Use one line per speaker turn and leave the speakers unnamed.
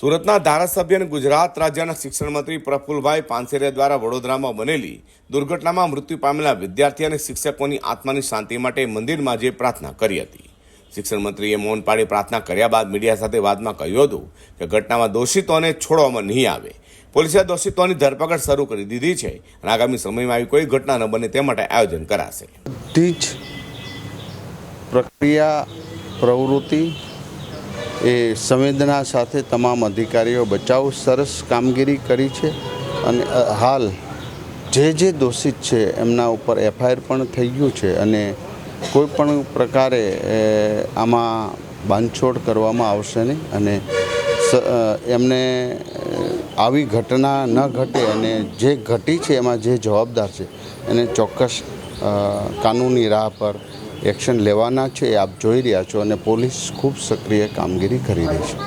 સુરતના ધારાસભ્ય અને ગુજરાત રાજ્યના શિક્ષણ મંત્રી પ્રફુલભાઈ પાનસેરિયા દ્વારા વડોદરામાં બનેલી દુર્ઘટનામાં મૃત્યુ પામેલા વિદ્યાર્થી અને શિક્ષકોની આત્માની શાંતિ માટે મંદિરમાં જે પ્રાર્થના કરી હતી. શિક્ષણ મંત્રીએ મૌન પાડી પ્રાર્થના કર્યા બાદ મીડિયા સાથે વાતમાં કહ્યું હતું કે ઘટનામાં દોષિતોને છોડવામાં નહીં આવે. પોલીસે દોષિતોની ધરપકડ શરૂ કરી દીધી છે અને આગામી સમયમાં આવી કોઈ ઘટના ન બને તે માટે આયોજન કરાશે.
પ્રક્રિયા, પ્રવૃત્તિ એ સંવેદના સાથે તમામ અધિકારીઓ બચાવ સરસ કામગીરી કરી છે અને હાલ જે જે દોષિત છે એમના ઉપર એફઆઈઆર પણ થઈ ગયું છે અને કોઈ પણ પ્રકારે આમાં બાંધછોડ કરવામાં આવશે નહીં અને એમને આવી ઘટના ન ઘટે અને જે ઘટી છે એમાં જે જવાબદાર છે એને ચોક્કસ કાનૂની રાહ પર એક્શન લેવાના છે, એ આપ જોઈ રહ્યા છો અને પોલીસ ખૂબ સક્રિય કામગીરી કરી રહી છે.